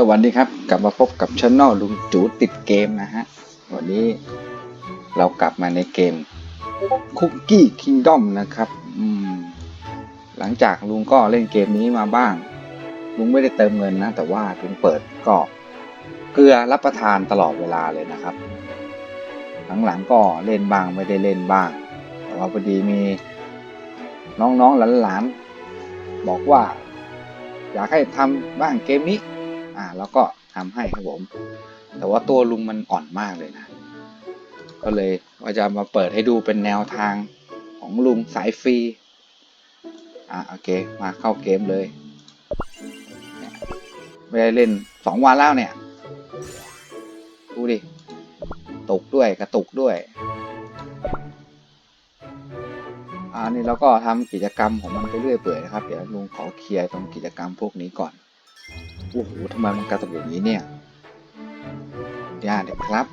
สวัสดีครับ กลับมาพบกับช anel ลุงจูติดเกมนะฮะ วันนี้เรากลับมาในเกม Cookie Kingdom นะครับอืมหลังจากลุงก็เล่นเกมนี้มาบ้าง ลุงไม่ได้เติมเงินนะ แต่ว่าลุงเปิดก็เกลือรับประทานตลอดเวลาเลยนะครับ หลังๆก็เล่นบ้างไม่ได้เล่นบ้าง แต่ว่าพอดีมีน้องๆหลานๆบอกว่า อยากให้ทำบ้างเกมนี้ อ่า แล้วก็ทำให้ครับผม แต่ว่าตัวลุงมันอ่อนมากเลยนะ ก็เลยว่าจะมาเปิดให้ดูเป็นแนวทางของลุงสายฟรี อ่าโอเค มาเข้าเกมเลยเนี่ยไม่ได้เล่นสองวันแล้วเนี่ย ดูดิ ตกด้วยกระตุกด้วย อ่านี่เราก็ทำกิจกรรมของมันไปเรื่อยเปื่อยนะครับ เดี๋ยวลุงขอเคลียร์ตรงกิจกรรมพวกนี้ก่อน อ้โหทำไมมันกระตุกอย่างนี้เนี่ยย่าเด็กครับ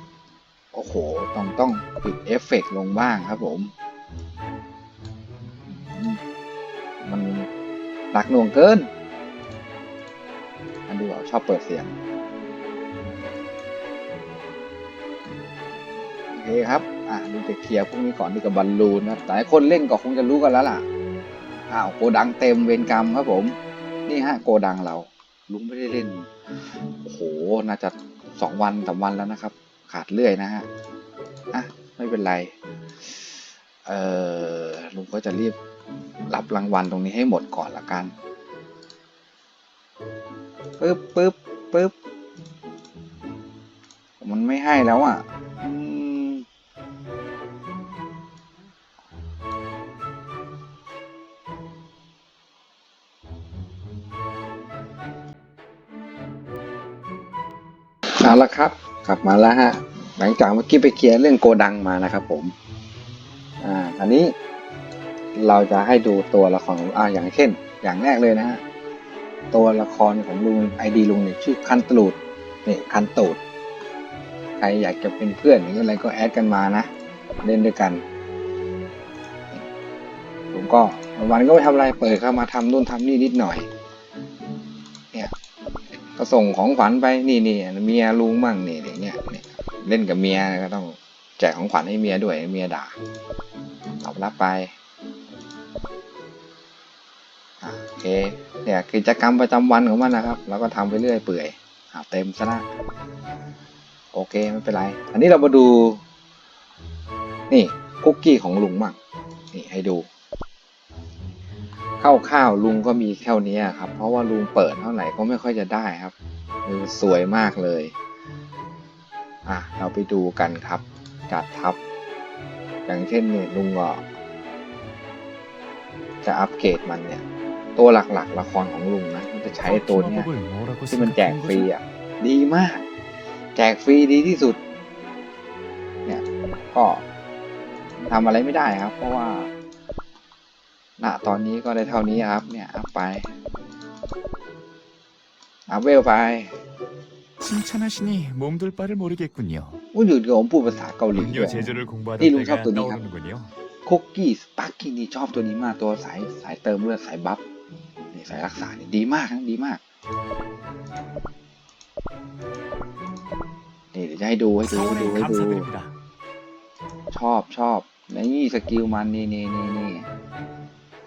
โอ้โห ต้องต้องปิดเอฟเฟกต์ลงบ้างครับผม มันหนักหน่วงเกิน อันดูว่าชอบเปิดเสียง โอเคครับ อะดูจะเคลียร์พวกนี้ก่อนดีกับบอลลูนนะแต่คนเล่นก็คงจะรู้กันแล้วล่ะ อ้าว โกดังเต็มเวรกรรมครับผม นี่ฮะ โกดังเรา ลุงไม่ได้เล่น โอ้โห น่าจะสองวันสามวันแล้วนะครับ ขาดเรื่อยนะฮะ อะ ไม่เป็นไร เออลุงก็จะรีบรับรางวัลตรงนี้ให้หมดก่อนละกัน ปึ๊บปึ๊บปึ๊บ มันไม่ให้แล้วอะ เอาละครับ กลับมาแล้วฮะ หลังจากเมื่อกี้ไปเคลียร์เรื่องโกดังมานะครับผม อ่าอันนี้เราจะให้ดูตัวละครอ่าอย่างเช่น อย่างแรกเลยนะฮะ ตัวละครของลุงไอดีลุงเนี่ยชื่อคันตูดนี่คันตูดใครอยากจะเป็นเพื่อนหรืออะไรก็แอดกันมานะ เล่นด้วยกัน ผมก็วันก็ไม่ทำอะไรเปิดเข้ามาทำนู่นทำนี่นิดหน่อย ก็ส่งของขวัญไปนี่นี่เมียลุงมั่งนี่อย่างเงี้ยเนี่ยเล่นกับเมียก็ต้องแจกของขวัญให้เมียด้วยเมียด่าตอบรับไปโอเคเนี่ยกิจกรรมประจำวันของมันนะครับแล้วก็ทำไปเรื่อยเปื่อยเต็มซะละโอเคไม่เป็นไร อันนี้เรามาดู นี่คุกกี้ของลุงมั่งนี่ให้ดู ข้าวๆลุงก็มีแค่นี้ครับ เพราะว่าลุงเปิดเท่าไหร่ก็ไม่ค่อยจะได้ครับคือสวยมากเลย อะเราไปดูกันครับ จัดทับ อย่างเช่นเนี่ยลุงก็จะอัปเกรดมันเนี่ย ตัวหลักๆ ละครของลุงนะมันจะใช้ตัวเนี้ยที่มันแจกฟรีอะดีมาก แจกฟรีดีที่สุด เนี่ยก็ทำอะไรไม่ได้ครับ เพราะว่า ณตอนนี้ก็ได้เท่านี้ครับ เนี่ยอัพไปอัพเวลไป 칭찬하시니 몸둘 바를 모르겠군요. อุ้ยอยู่เดี๋ยวผมพูดภาษาเกาหลีด้ 음료 วย 제조를 공부하던 이 룸 때가 샵도 니 가- 떠오르는군요. คุกกี้สปาร์กิ้นี่ชอบตัวนี้มากตัวสายสายเติมเลือดสายบัฟนี่สายรักษานี่ดีมากนะดีมาก นี่เดี๋ยวจะให้ดูให้ดูให้ดู 사원에 ให้ดู 감사드립니다. ชอบชอบนี่สกิลมันนี่นี่นี่นี่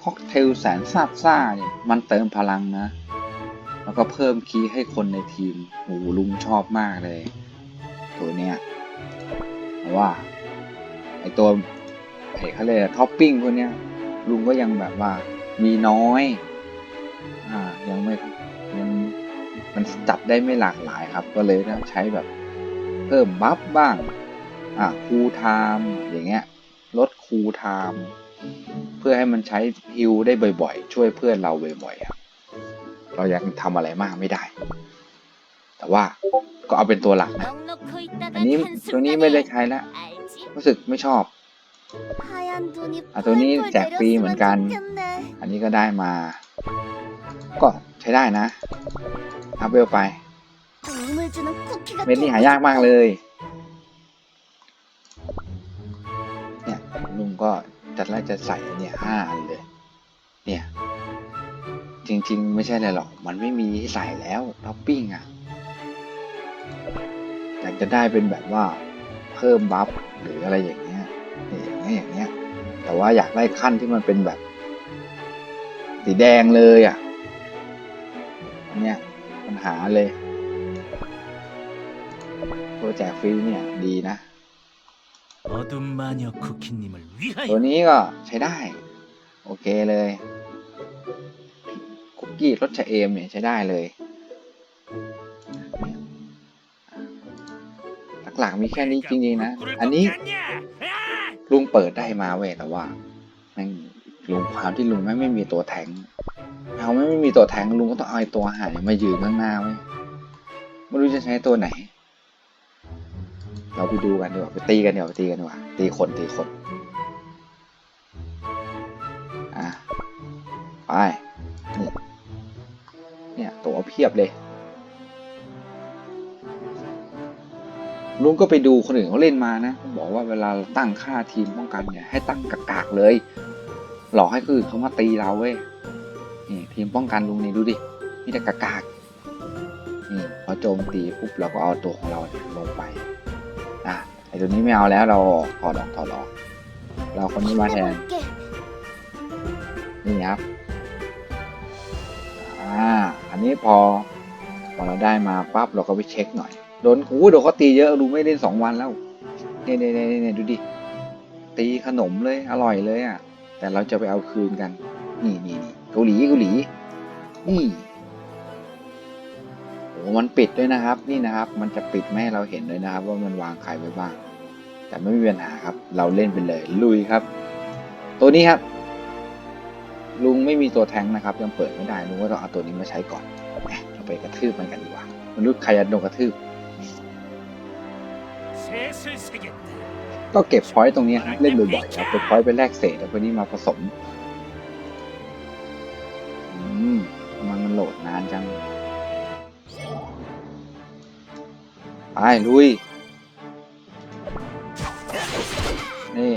ค็อกเทลแสนซาบซ่าเนี่ยมันเติมพลังนะ แล้วก็เพิ่มคีย์ให้คนในทีมโอ้โหลุงชอบมากเลย ตัวเนี้ยเพราะว่าไอตัวไอเขาเรียกท็อปปิ้งพวกเนี้ยลุงก็ยังแบบว่ามีน้อย อ่า ยังไม่ยังมันจับได้ไม่หลากหลายครับ ก็เลยต้องใช้แบบเพิ่มบัฟบ้าง อะคูลไทม์อย่างเงี้ย ลดคูลไทม์ เพื่อให้มันใช้ฮิลได้บ่อยๆ ช่วยเพื่อนเราบ่อยๆครับเรายังทำอะไรมากไม่ได้ แต่ว่าก็เอาเป็นตัวหลักนะอันนี้ตัวนี้ไม่ได้ใช้แล้วรู้สึกไม่ชอบอะตัวนี้แจกฟรีเหมือนกัน อันนี้ก็ได้มา ก็ใช้ได้นะอัพเวลไปเม็ดนี้หายากมากเลย เนี่ยลุงก็ จัดแรกจะใส่เนี่ยห้าอันเลย เนี่ย จริง ๆ ไม่ใช่อะไรหรอก มันไม่มีให้ใส่แล้วท็อปปิ้งอะอยากจะได้เป็นแบบว่าเพิ่มบัฟหรืออะไรอย่างเงี้ยเนี่ยอย่างเงี้ยอย่างเงี้ย แต่ว่าอยากได้ขั้นที่มันเป็นแบบสีแดงเลยอะเนี้ยปัญหาเลย ตัวแจกฟรีเนี่ยดีนะ 어둠 마녀 쿠키님을 위하여 ตัวนี้ก็ใช้ได้ โอเคเลย คุกกี้รสชะเอมเนี่ยใช้ได้เลย หลักๆมีแค่นี้จริงๆนะ อันนี้ลุงเปิดได้มาเว้ยแต่ว่าแม่งลุงความที่ลุงไม่งไม่มีตัวแทงเอาไม่ไม่มีตัวแทงลุงก็ต้องเอาไอ้ตัวหายมายืนข้างหน้าเว้ยไม่รู้จะใช้ตัวไหน เราไปดูกันดีกว่าไปตีกันดีกว่าไปตีกันดีกว่าตีคนตีคนอะไปนี่เนี่ยตัวเพียบเลยลุงก็ไปดูคนอื่นเขาเล่นมานะเขาบอกว่าเวลาเราตั้งค่าทีมป้องกันเนี่ยให้ตั้งกากๆเลย หลอกให้คนอื่นเขามาตีเราเว้ยนี่ทีมป้องกันลุงนี่ดูดิมีแต่กากๆนี่พอโจมตีปุ๊บเราก็เอาตัวของเราเนี่ยลงไป ตัวนี้ไม่เอาแล้วเราถอดออกถอดออกเราคนนี้มาแทน.นี่ครับอ่าอันนี้พอพอเราได้มาปั๊บเราก็ไปเช็คหน่อยโดนโอ้โดนเขาตีเยอะดูไม่เล่นสองวันแล้วเนี่ยเนี่ยเนี่ยเนดูดิตีขนมเลยอร่อยเลยอะ แต่เราจะไปเอาคืนกัน นี่นี่นี่เกาหลีเกาหลีนี่โอ้มันปิดด้วยนะครับ นี่นะครับ มันจะปิดไม่ให้เราเห็นเลยนะครับ ว่ามันวางใครไว้บ้าง แต่ไม่มีปัญหาครับ เราเล่นไปเลยลุยครับ ตัวนี้ครับ ลุงไม่มีตัวแทงนะครับ ยังเปิดไม่ได้ลุงก็ต้องเอาตัวนี้มาใช้ก่อนเราไปกระทืบมันกันดีกว่ามนุษย์ขยันโดนกระทืบ ก็เก็บพอยต์ตรงนี้เล่นบ่อยๆครับเก็บพอยต์ไปแลกเศษแล้วพวกนี้มาผสมมันมันโหลดนานจัง ไปลุย นี่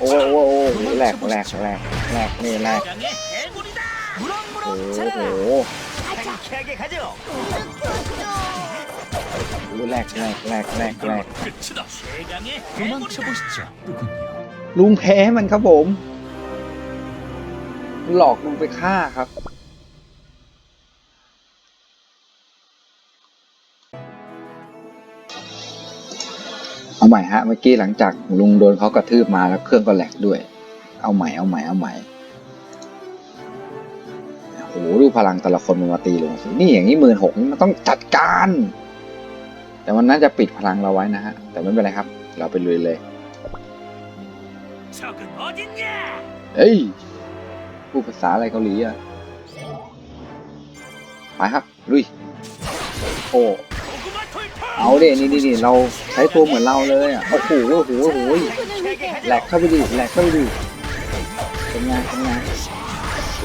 โอ้โอ้โอ้แหลกแหลกแหลกแหลกนี่แหลกโอ้โหแหลกแหลกแหลกแหลกแหลกลุงแพ้มันครับผม หลอกลุงไปฆ่าครับ เอาใหม่ฮะเมื่อกี้หลังจากลุงโดนเขากระทืบมาแล้วเครื่องก็แหลกด้วย เอาใหม่เอาใหม่เอาใหม่โหดูพลังแต่ละคนมันมาตีลงสินี่อย่างนี้หมื่นหกมันต้องจัดการ แต่มันน่าจะปิดพลังเราไว้นะฮะ แต่ไม่เป็นไรครับ เราไปลุยเลยเฮ้ยพูดภาษาอะไรเกาหลีอะไปครับลุยโอ้ เอาเด็นี่นี่เราใช้ตัวเหมือนเราเลยอะโอ้โหโอ้โหโอ้โหแหลกเข้าไปดิแหลกเข้าไปดิทำงานทำงาน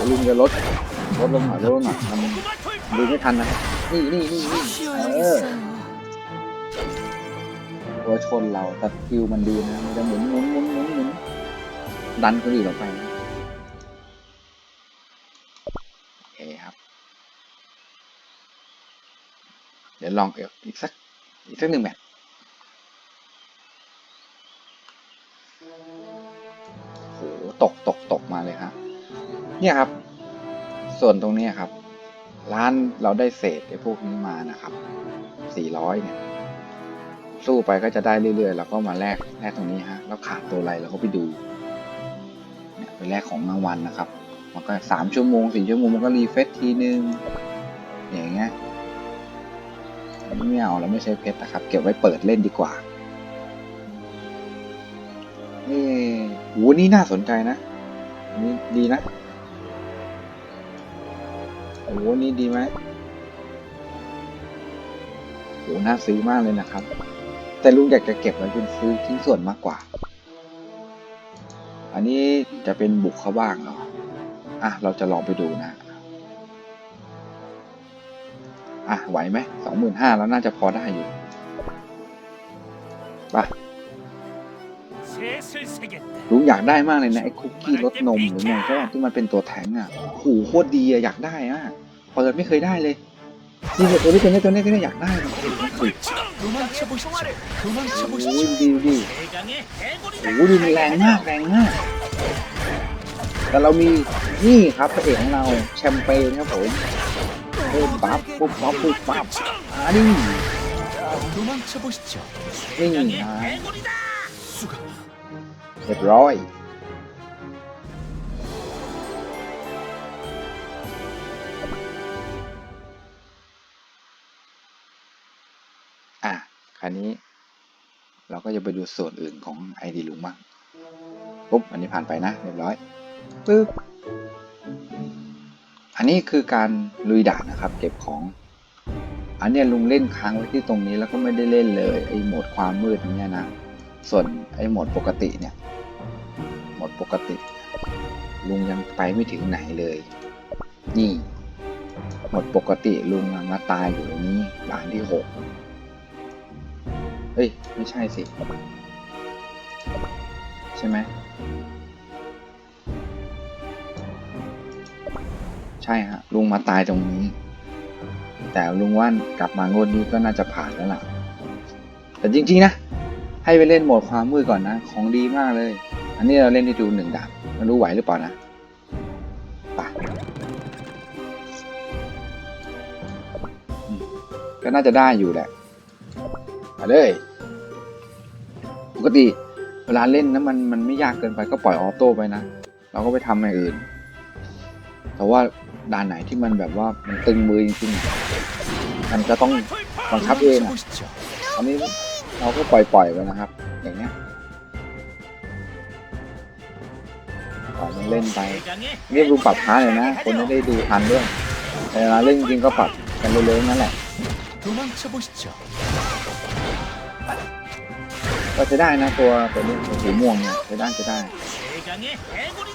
ลุงจะลดลดลงหน่อยลดลงหน่อยมันดูไม่ทันนะนี่นี่นี่นี่เออตัวชนเราแต่คิวมันดีนะมันจะหมุนหมุนหมุนหมุนหมุนดันคนอื่นออกไปโอเคครับ เดี๋ยวลองอีกสัก อีกสักหนึ่งแบบโหตกตกตกมาเลยครับเนี่ยครับ ส่วนตรงนี้ครับ ร้านเราได้เศษไอ้พวกนี้มานะครับสี่ร้อยเนี่ยสู้ไปก็จะได้เรื่อยๆ แล้วก็มาแลกแลกตรงนี้ฮะแล้วขาดตัวอะไรเราก็ไปดูเนี่ยไปแลกของรางวัลนะครับ มันก็สามชั่วโมงสี่ชั่วโมงมันก็รีเฟซทีนึงอย่างเงี้ย ไม่เอาเราไม่ใช้เพชรนะครับ เก็บไว้เปิดเล่นดีกว่านี่โหนี่น่าสนใจนะนี่ดีนะโอ้โหนี่ดีไหมโหน่าซื้อมากเลยนะครับ แต่ลุงอยากจะเก็บไว้เป็นซื้อชิ้นส่วนมากกว่า อันนี้จะเป็นบุกเขาบ้างเหรออะเราจะลองไปดูนะ อะ ไหวไหมสองหมื่นห้าแล้วน่าจะพอได้อยู่ปะลุงอยากได้มากเลยนะ ไอ้คุกกี้รสนมหรือไงก็ที่มันเป็นตัวแทงอะโอ้โคตรดีอะอยากได้อะเปิดไม่เคยได้เลยนี่ตัวนี้ตอวนี้ตัวนี้ตัวนี้อยากได้มันคือมันโอ้ยดีดีโอ้ยดีแรงมากแรงมากแต่เรามีนี่ครับพระเอกของเราแชมเปญครับผม เพิ่มปั๊บปุ๊บปั๊บปุ๊บปั๊บอ่านี่ 도망쳐 보시죠. นี่ 대강의 นะ 해골이다. 수가 เรียบร้อย อ่ะ คราวนี้ เราก็จะไปดูส่วนอื่นของไอดีลุงบ้างปุ๊บ อันนี้ผ่านไปนะ เรียบร้อยปึ๊บ อันนี้คือการลุยด่านนะครับ เก็บของ อันเนี้ยลุงเล่นค้างไว้ที่ตรงนี้แล้วก็ไม่ได้เล่นเลยไอ้โหมดความมืดเนี้ยนะ ส่วนไอ้โหมดปกติเนี่ย โหมดปกติ ลุงยังไปไม่ถึงไหนเลย นี่โหมดปกติลุงมาตายอยู่ตรงนี้ด่านที่หกเฮ้ย ไม่ใช่สิ ใช่ไหม ใช่ฮะลุงมาตายตรงนี้ แต่ลุงว่านกลับมางวดนี้ก็น่าจะผ่านแล้วล่ะ แต่จริงๆนะ ให้ไปเล่นโหมดความมืดก่อนนะ ของดีมากเลย อันนี้เราเล่นที่ดูหนึ่งดาบไมันรู้ไหวหรือเปล่านะปะก็น่าจะได้อยู่แหละมาเลยปกติเวลาเล่นนะมันมันไม่ยากเกินไปก็ปล่อยออโต้ไปนะ เราก็ไปทำอย่างอื่น แต่ว่าด่านไหนที่มันแบบว่ามันตึงมือจริงๆมันจะต้องบังคับเองอะอันนี้เราก็ปล่อยๆไปนะครับ อย่างเงี้ยปล่อยมันเล่นไปนี่ดูปรับช้าเลยนะ คนไม่ได้ดูทันด้วยแต่เวลาเล่นจริงก็ปรับกันเร็วๆนั่นแหละก็จะได้นะตัวตัวนี้สีม่วงเนี่ยจะได้จะได้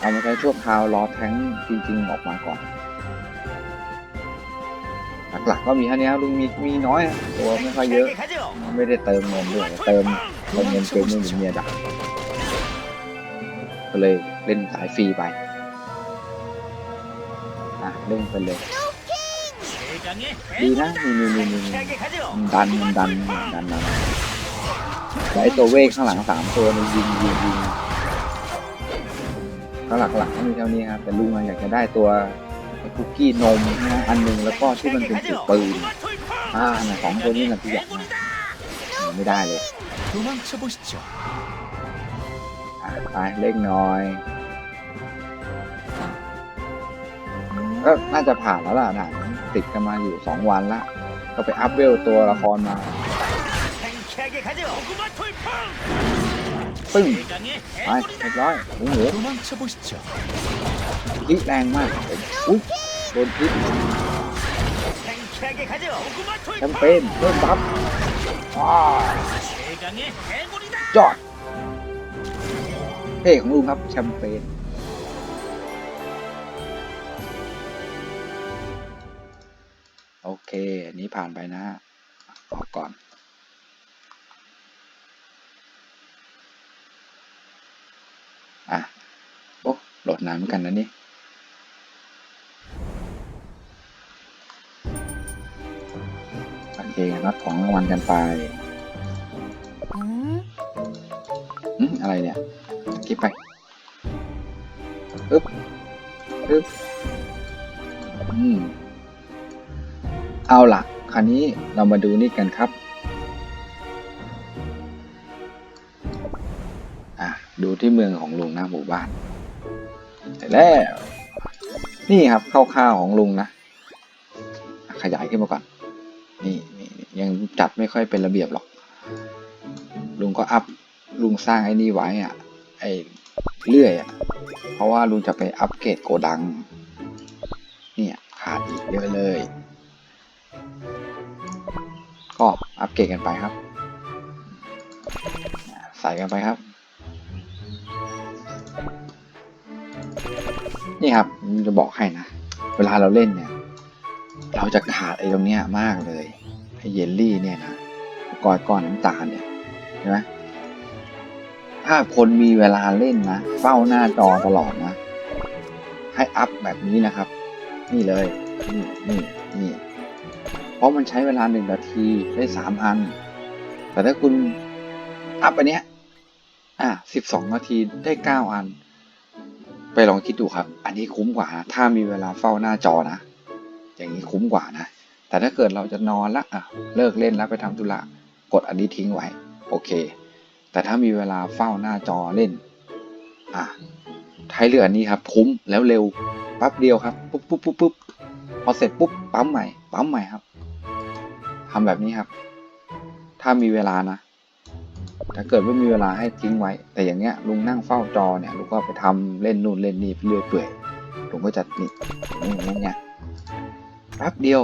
เอามาใช้ชั่วคราวรอแท้งจริง ๆ ออกมาก่อน หลักๆก็มีเท่านี้ลุงมีมีน้อยตัวไม่ค่อยเยอะ ไม่ได้เติมเงินด้วยเติมเติมเงินเติมเงินเมียดักก็เลยเล่นสายฟรีไปอะเล่นไปเลยดีนะมีมีมีมีดันดันดันดันะไอตัวเวกข้างหลังสามตัวมันยิงยิงยิง ก็หลักๆก็มีเท่านี้ครับแต่ลุงอยากจะได้ตัวคุกกี้นมนะอันหนึ่งแล้วก็ที่มันเป็นจุดปืนอ่าสองตัวนี้นะที่อยากไม่ได้เลยไปเล็กน้อยก็น่าจะผ่านแล้วล่ะนัติดกันมาอยู่ 2 วันละ ก็ไปอัพเวลตัวละครมา ปึ้งไปเรียบร้อยหมูเหมูอีแรงมากอ้ยโดนอีแชมเปญเพิ่มบัฟจอดเท่ของลุงครับแชมเปญโอเค อันนี้ผ่านไปนะออกก่อน อะ โอ้โหลดน้ำเหมือนกันนะนี่โอเครับของรางวัลกันไป 응? อืมอะไรเนี่ยคลิปไปอึ๊บอึ๊บอืมเอาล่ะ คราวนี้เรามาดูนี่กันครับ ที่เมืองของลุงหน้าหมู่บ้านเสร็จแล้ว นี่ครับคร่าวๆของลุงนะ ขยายขึ้นมาก่อน นี่นยังจัดไม่ค่อยเป็นระเบียบหรอก ลุงก็อัพลุงสร้างไอ้นี่ไว้อะไอ้เลื่อยอะเพราะว่าลุงจะไปอัปเกรดโกดัง เนี่ยขาดอีกเยอะเลย ก็อัปเกรดกันไปครับ ใส่กันไปครับ นี่ครับจะบอกให้นะ เวลาเราเล่นเนี่ย เราจะขาดไอ้ตรงเนี้ยมากเลยไอ้เยลลี่เนี่ยนะก้อนก้อนน้ำตาลเนี่ยใช่ไหมถ้าคนมีเวลาเล่นนะเฝ้าหน้าจอตลอดนะ ให้อัพแบบนี้นะครับ นี่เลย นี่นี่นี่เพราะมันใช้เวลาหนึ่งนาทีได้สามอันแต่ถ้าคุณอัพอันเนี้ยอะสิบสองนาทีได้เก้าอัน ไปลองคิดดูครับ อันนี้คุ้มกว่านะถ้ามีเวลาเฝ้าหน้าจอนะ อย่างนี้คุ้มกว่านะ แต่ถ้าเกิดเราจะนอนละอะเลิกเล่นแล้วไปทำธุระ กดอันนี้ทิ้งไว้ โอเค แต่ถ้ามีเวลาเฝ้าหน้าจอเล่น อะใช้เรืออันนี้ครับ คุ้มแล้วเร็วแป๊บเดียวครับ ปุ๊บปุ๊บปุ๊บปุ๊บพอเสร็จปุ๊บปั๊มใหม่ ปั๊มใหม่ครับทำแบบนี้ครับ ถ้ามีเวลานะ ถ้าเกิดไม่มีเวลาให้ทิ้งไว้ แต่อย่างเงี้ยลุงนั่งเฝ้าจอเนี่ยลุงก็ไปทำเล่นนู่นเล่นนี่ไปเรื่อยเปื่อยลุงก็จะนี่อย่างเงี้ยแป๊บเดียว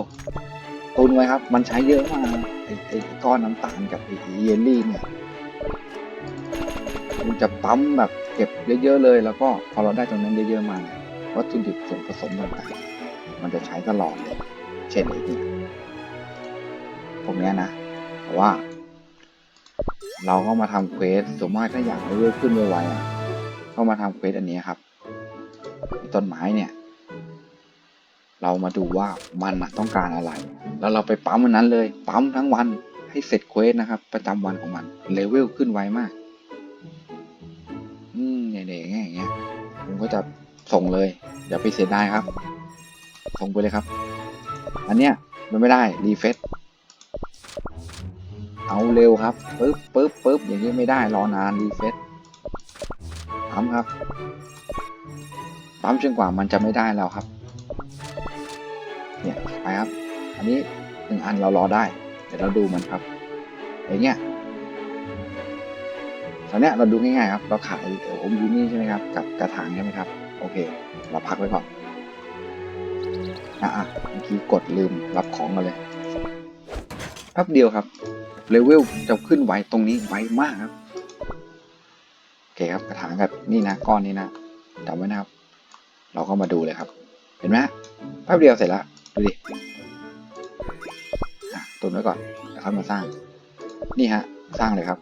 ตุนไว้ครับ มันใช้เยอะมากไอ้ไอ้ก้อนน้ำตาลกับไอ้เยลลี่เนี่ยลุงจะปั๊มแบบเก็บเยอะๆเลย แล้วก็พอเราได้ตรงนั้นเยอะๆมาเนี่ยวัตถุดิบส่วนผสมต่างๆมันจะใช้ตลอดเลยเช่นไอ้นี่พวกเนี้ยนะแต่ว่า เราก็มาทำเควสสมมติถ้าอยากให้เลื่อนขึ้นไวๆอะก็มาทำเควสอันนี้ครับต้นไม้เนี่ย เรามาดูว่ามันต้องการอะไร แล้วเราไปปั๊มมันนั้นเลย ปั๊มทั้งวันให้เสร็จเควสนะครับ ประจำวันของมันเลเวลขึ้นไวมาก อืมเนี่ยๆอย่างเงี้ยอย่างเงี้ยผมก็จะส่งเลยอย่าไปเสียดายครับ ส่งไปเลยครับ อันเนี้ยมันไม่ได้รีเฟซ เอาเร็วครับปึ๊บปึ๊บปึ๊บอย่างนี้ไม่ได้รอนานรีเฟซปั๊มครับปั๊มจนกว่ามันจะไม่ได้แล้วครับเนี่ยไปครับ อันนี้หนึ่งอันเรารอได้ เดี๋ยวเราดูมันครับอย่างเงี้ยตอนเนี้ยเราดูง่ายๆครับ เราขายเออผมยูนี่ใช่ไหมครับ กับกระถางใช่ไหมครับ โอเค เราพักไว้ก่อน อะอะเมื่อกี้กดลืมรับของมาเลยแป๊บเดียวครับ เลเวลจะขึ้นไวตรงนี้ไวมากครับโอเคครับกระถางกับนี่นะก้อนนี้นะจำไว้นะครับ เราก็มาดูเลยครับ เห็นไหมแป๊บเดียวเสร็จแล้วดูดิอะตุนไว้ก่อนแล้วค่อยมาสร้าง นี่ฮะสร้างเลยครับ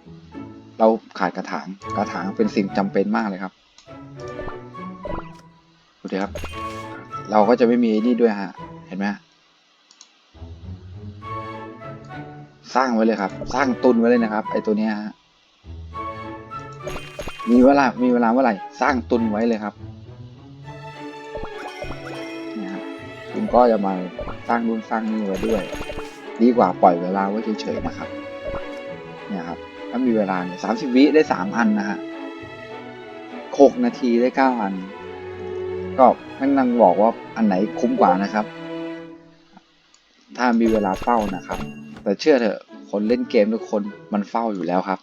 เราขาดกระถางกระถางเป็นสิ่งจำเป็นมากเลยครับดูดิครับ เราก็จะไม่มีนี่ด้วยฮะเห็นไหม สร้างไว้เลยครับ สร้างตุนไว้เลยนะครับไอตัวเนี้ยฮะมีเวลา มีเวลาเมื่อไหร่ สร้างตุนไว้เลยครับเนี่ยฮะคุณก็จะมาสร้างนู่นสร้างนี่ไว้ด้วย ดีกว่าปล่อยเวลาไว้เฉยๆนะครับ เนี่ยครับ ถ้ามีเวลาเนี่ยสามสิบวิได้สามอันนะฮะหกนาทีได้เก้าอัน ก็นั่นั่งบอกว่าอันไหนคุ้มกว่านะครับ ถ้ามีเวลาเฝ้านะครับ แต่เชื่อเถอะคนเล่นเกมทุกคนมันเฝ้าอยู่แล้วครับ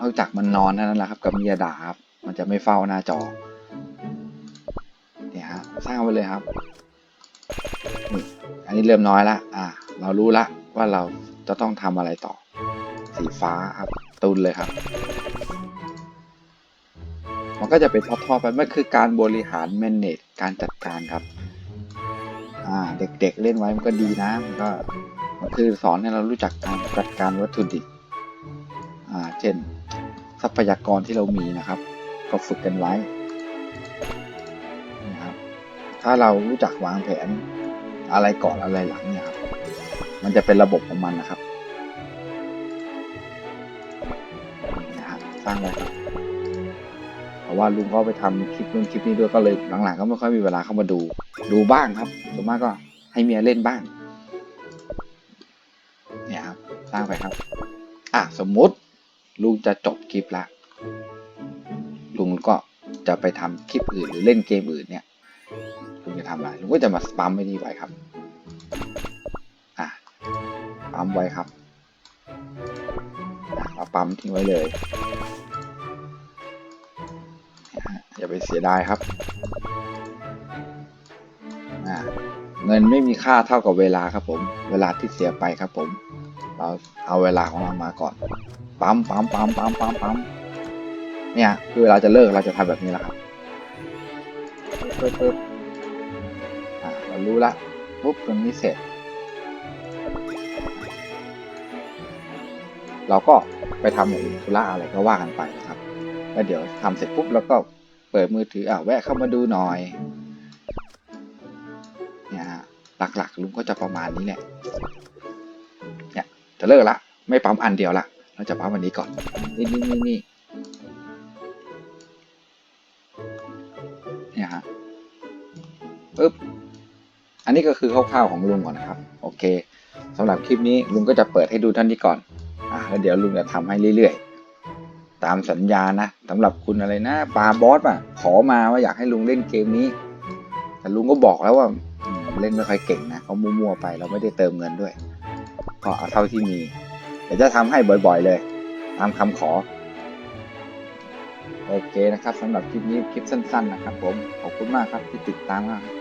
นอกจากมันนอนนั้นแหละครับ กับเมียด่าครับ มันจะไม่เฝ้าหน้าจอเนี่ยฮะสร้างไว้เลยครับนี่อันนี้เริ่มน้อยละอ่า เรารู้ละว่าเราจะต้องทำอะไรต่อ สีฟ้าครับ ตุนเลยครับ มันก็จะเป็นทอดๆไปมันคือการบริหารแมเนจการจัดการครับ อ่าเด็กๆเล่นไว้มันก็ดีนะมันก็มันคือสอนให้เรารู้จักการจัดการวัตถุดิบอ่าเช่น ทรัพยากรที่เรามีนะครับ ก็ฝึกกันไว้นะครับถ้าเรารู้จักวางแผนอะไรก่อนอะไรหลังเนี่ยครับมันจะเป็นระบบของมันนะครับนี่นะฮะสร้างไว้ครับ ราะว่าลุงก็ไปทำคลิปนู่นคลิปนี้ด้วยก็เลยหลังๆก็ไม่ค่อยมีเวลาเข้ามาดู ดูบ้างครับส่วนมากก็ให้เมียเล่นบ้าง เนี่ยครับสร้างไปครับ อะสมมุติลุงจะจบคลิปละลุงก็จะไปทำคลิปอื่นหรือเล่นเกมอื่นเนี่ยลุงจะทำอะไรลุงก็จะมาปั๊มไว้นี่ไว้ครับอะปั๊มไว้ครับอะมาปั๊มทิ้งไว้เลย ไปเสียดายครับเงินไม่มีค่าเท่ากับเวลาครับผม เวลาที่เสียไปครับผม เราเอาเวลาของเรามาก่อน ปั๊มปั๊มปั๊มปั๊มปั๊มปั๊มเนี่ยคือเวลาจะเลิกเราจะทำแบบนี้แหละครับปึ๊บปึ๊บอ่าเรารู้ละปุ๊บตรงนี้เสร็จ เราก็ไปทำอย่างอื่นธุระอะไรก็ว่ากันไปนะครับ แล้วเดี๋ยวทำเสร็จปุ๊บแล้วก็ เปิดมือถืออะแวะเข้ามาดูหน่อยเนี่ยฮะหลักๆลุงก็จะประมาณนี้แหละเนี่ยจะเลิกละ ไม่ปั๊มอันเดียวละเราจะปั๊มอันนี้ก่อนนี่นี่นี่นี่เนี่ยฮะปึ๊บอันนี้ก็คือคร่าวๆของลุงก่อนนะครับ โอเคสำหรับคลิปนี้ลุงก็จะเปิดให้ดูเท่านนี้ก่อนอะแล้วเดี๋ยวลุงจะทำให้เรื่อยๆ ตามสัญญานะสำหรับคุณอะไรนะปาบอสอะ ขอมาว่าอยากให้ลุงเล่นเกมนี้ แต่ลุงก็บอกแล้วว่าเล่นไม่ค่อยเก่งนะเขามั่วๆไปเราไม่ได้เติมเงินด้วย ก็เอาเท่าที่มีเดี๋ยวจะทำให้บ่อยๆเลย ตามคำขอ โอเคนะครับสำหรับคลิปนี้คลิปสั้น ๆ นะครับผมขอบคุณมากครับที่ติดตามมากครับ